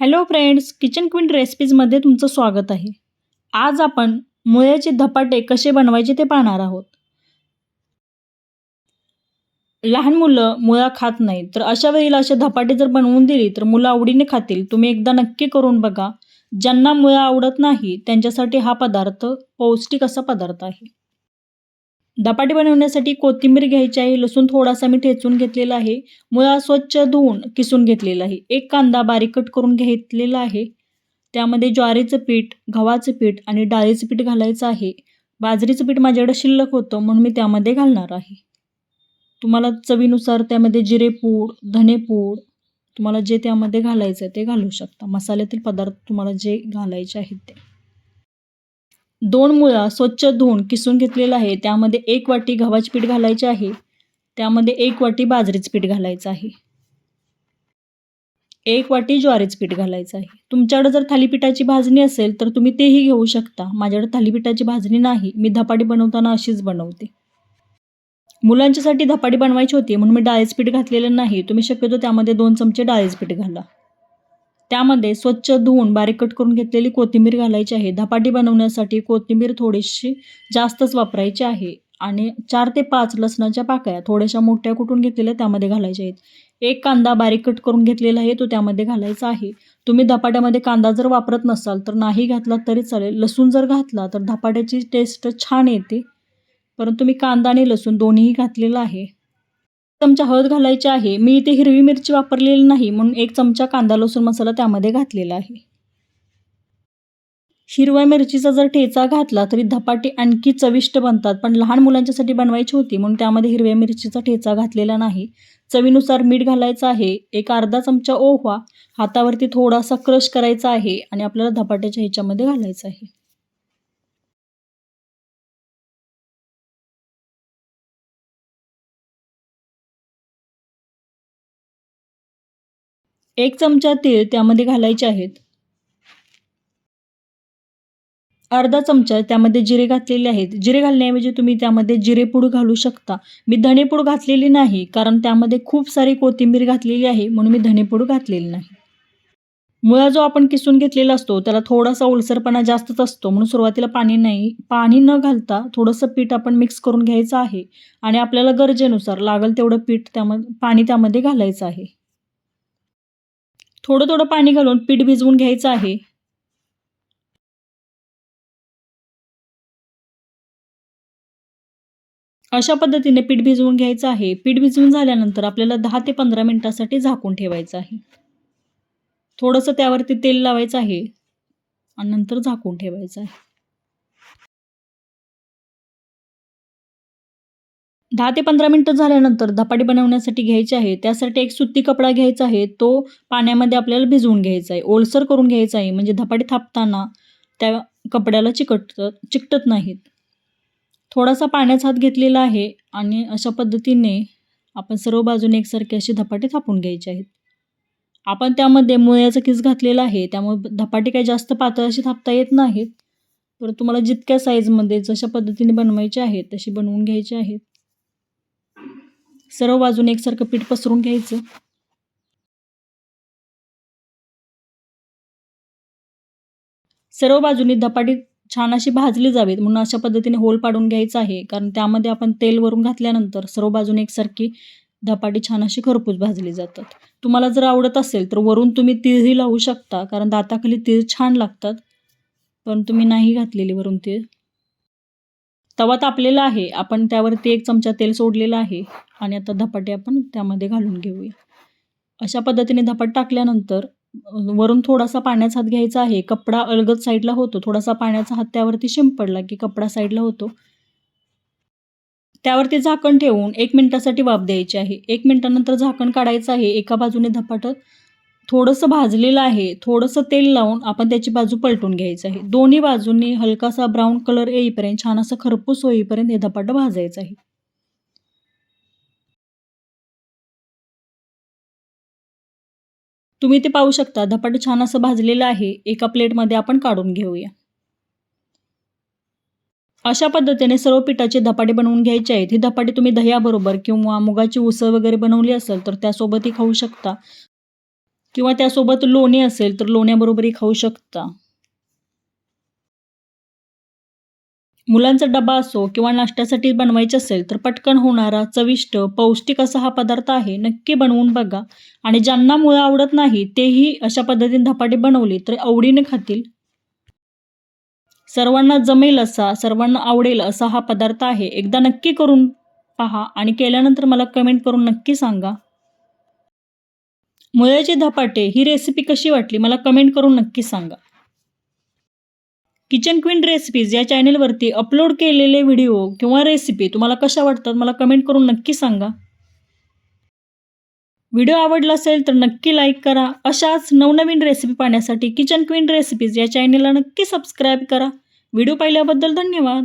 Hello friends kitchen queen रेसिपीजमध्ये तुमचं स्वागत आहे. आज आपण मुळ्याचे धपाटे कसे बनवायचे ते पाहणार आहोत. लहान मुलं मुळा खात नाही तर अशा वेळेला असे धपाटे जर बनवून दिली तर मुलं आवडीने खातील. तुम्ही एकदा नक्की करून बघा. ज्यांना मुळा आवडत नाही त्यांच्यासाठी हा पदार्थ पौष्टिक असा पदार्थ आहे. धपाटे बनवण्यासाठी कोथिंबीर घ्यायची आहे लसूण थोडासा मी ठेचून घेतलेला आहे. मुळा स्वच्छ धुवून किसून घेतलेला आहे. एक कांदा बारीक कट करून घेतलेला आहे. त्यामध्ये ज्वारीचं पीठ गव्हाचं पीठ आणि डाळीचं पीठ घालायचं आहे. बाजरीचं पीठ माझ्याकडे शिल्लक होतं म्हणून मी त्यामध्ये घालणार आहे. तुम्हाला चवीनुसार त्यामध्ये जिरेपूड धनेपूड तुम्हाला जे त्यामध्ये घालायचं आहे ते घालू शकता. मसाल्यातील पदार्थ तुम्हाला जे घालायचे आहेत ते. दोन मुळा स्वच्छ धुवून किसून घेतलेलं आहे. त्यामध्ये एक वाटी गव्हाचे पीठ घालायचे आहे. त्यामध्ये एक वाटी बाजरीचं पीठ घालायचं आहे. एक वाटी ज्वारीचं पीठ घालायचं आहे. तुमच्याकडे जर थालीपीठाची भाजणी असेल तर तुम्ही तेही घेऊ शकता. माझ्याकडे थालीपीठाची भाजणी नाही. मी धपाटी बनवताना अशीच बनवते. मुलांच्यासाठी धपाटी बनवायची होती म्हणून मी डाळीचं पीठ घातलेलं नाही. तुम्ही शक्यतो त्यामध्ये दोन चमचे डाळीचं पीठ घाला. त्यामध्ये स्वच्छ धुवून बारीक कट करून घेतलेली कोथिंबीर घालायची आहे. धपाटी बनवण्यासाठी कोथिंबीर थोडीशी जास्तच वापरायची आहे. आणि चार ते पाच लसणाच्या पाकळ्या थोड्याशा मोठ्या कुटून घेतलेल्या त्यामध्ये घालायच्या आहेत. एक कांदा बारीक कट करून घेतलेला आहे तो त्यामध्ये घालायचा आहे. तुम्ही धपाट्यामध्ये कांदा जर वापरत नसाल तर नाही घातला तरी चालेल. लसूण जर घातला तर धपाट्याची टेस्ट छान येते. परंतु मी कांदा आणि लसूण दोन्हीही घातलेलं आहे. चमचा हळद घालायची आहे. मी इथे हिरवी मिरची वापरलेली नाही म्हणून एक चमचा कांदा लसूण मसाला त्यामध्ये घातलेला आहे. हिरव्या मिरचीचा जर ठेचा घातला तरी धपाटे आणखी चविष्ट बनतात पण लहान मुलांच्यासाठी बनवायची होती म्हणून त्यामध्ये हिरव्या मिरचीचा ठेचा घातलेला नाही. चवीनुसार मीठ घालायचं आहे. एक अर्धा चमचा ओवा हातावरती थोडासा क्रश करायचा आहे आणि आपल्याला धपाट्याच्या ह्याच्यामध्ये घालायचं आहे. एक चमचा तीळ त्यामध्ये घालायचे आहेत. अर्धा चमचा त्यामध्ये जिरे घातलेले आहेत. जिरे घालण्याऐवजी तुम्ही त्यामध्ये जिरेपूड घालू शकता. मी धणेपूड घातलेली नाही कारण त्यामध्ये खूप सारी कोथिंबीर घातलेली आहे म्हणून मी धणेपूड घातलेली नाही. मुळा जो आपण किसून घेतलेला असतो त्याला थोडासा ओलसरपणा जास्तच असतो म्हणून सुरुवातीला पाणी नाही पाणी न घालता थोडंसं पीठ आपण मिक्स करून घ्यायचं आहे. आणि आपल्याला गरजेनुसार लागेल तेवढं पीठ त्यामध्ये पाणी त्यामध्ये घालायचं आहे. थोडं थोडं पाणी घालून पीठ भिजवून घ्यायचं आहे. अशा पद्धतीने पीठ भिजवून घ्यायचं आहे. पीठ भिजवून झाल्यानंतर आपल्याला दहा ते पंधरा मिनटासाठी झाकून ठेवायचं आहे. थोडंसं त्यावरती तेल लावायचं आहे आणि नंतर झाकून ठेवायचं आहे. दहा ते पंधरा मिनटं झाल्यानंतर धपाटी बनवण्यासाठी घ्यायचे आहे. त्यासाठी एक सुती कपडा घ्यायचा आहे. तो पाण्यामध्ये आपल्याला भिजवून घ्यायचा आहे. ओलसर करून घ्यायचा आहे. म्हणजे धपाटे थापताना त्या कपड्याला चिकटत चिकटत नाहीत. थोडासा पाण्याचा हात घेतलेला आहे आणि अशा पद्धतीने आपण सर्व बाजूने एकसारखे असे धपाटे थापून घ्यायचे आहेत. आपण त्यामध्ये मुळ्याचा किस घातलेला आहे. त्यामुळे धपाटे काही जास्त पातळ असे थापता येत नाहीत. तर तुम्हाला जितक्या साईजमध्ये जशा पद्धतीने बनवायचे आहेत तशी बनवून घ्यायचे आहेत. सर्व बाजूने एकसारखं पीठ पसरून घ्यायचं. सर्व बाजूनी धपाटी छान अशी भाजली जावीत म्हणून अशा पद्धतीने होल पाडून घ्यायचं आहे. कारण त्यामध्ये आपण तेल वरून घातल्यानंतर सर्व बाजूने एकसारखी धपाटी छान अशी खरपूस भाजली जातात. तुम्हाला जर आवडत असेल तर वरून तुम्ही तीळही लावू शकता. कारण दाताखाली तीळ छान लागतात. पण तुम्ही नाही घातलेली वरून तीळ. तवा तापलेला आहे. आपण त्यावरती एक चमचा तेल सोडलेलं आहे आणि आता धपाटे आपण त्यामध्ये घालून घेऊया. अशा पद्धतीने धपाट टाकल्यानंतर वरून थोडासा पाण्याचा हात घ्यायचा आहे. कपडा अलगद साईडला होतो. थोडासा पाण्याचा हात त्यावरती शिंपडला की कपडा साईडला होतो. त्यावरती झाकण ठेवून एक मिनिटासाठी वाफ द्यायची आहे. एक मिनिटानंतर झाकण काढायचं आहे. एका बाजूने धपाटं थोडंसं भाजलेलं आहे थोडंसं तेल लावून आपण त्याची बाजू पलटून घ्यायचं आहे. दोन्ही बाजूंनी हलकासा ब्राऊन कलर येईपर्यंत छान असं खरपूस होईपर्यंत हे धपाटं भाजायचं आहे. तुम्ही ते पाहू शकता धपाटं छान असं भाजलेलं आहे. एका प्लेटमध्ये आपण काढून घेऊया. अशा पद्धतीने सर्व पिठाचे धपाटे बनवून घ्यायचे आहेत. हे धपाटे तुम्ही दह्याबरोबर किंवा मुगाची उसळ वगैरे बनवली असेल तर त्यासोबतही खाऊ शकता. किंवा त्यासोबत लोणी असेल तर लोण्याबरोबरही खाऊ शकता. मुलांचा डबा असो किंवा नाश्त्यासाठी बनवायचे असेल तर पटकन होणारा चविष्ट पौष्टिक असा हा पदार्थ आहे नक्की बनवून बघा. आणि ज्यांना मुळं आवडत नाही तेही अशा पद्धतीने धपाटे बनवले तर आवडीने खातील. सर्वांना जमेल असा सर्वांना आवडेल असा हा पदार्थ आहे. एकदा नक्की करून पहा आणि केल्यानंतर मला कमेंट करून नक्की सांगा. मुळ्याचे धपाटे ही रेसिपी कशी वाटली? मला कमेंट करून नक्की सांगा. किचन क्वीन रेसिपीज या चॅनेलवरती अपलोड केलेले व्हिडिओ किंवा रेसिपी तुम्हाला कशा वाटतात मला कमेंट करून नक्की सांगा. व्हिडिओ आवडला असेल तर नक्की लाईक करा. अशाच नवनवीन रेसिपी पाहण्यासाठी किचन क्वीन रेसिपीज या चॅनेलला नक्की सबस्क्राईब करा. व्हिडिओ पाहिल्याबद्दल धन्यवाद.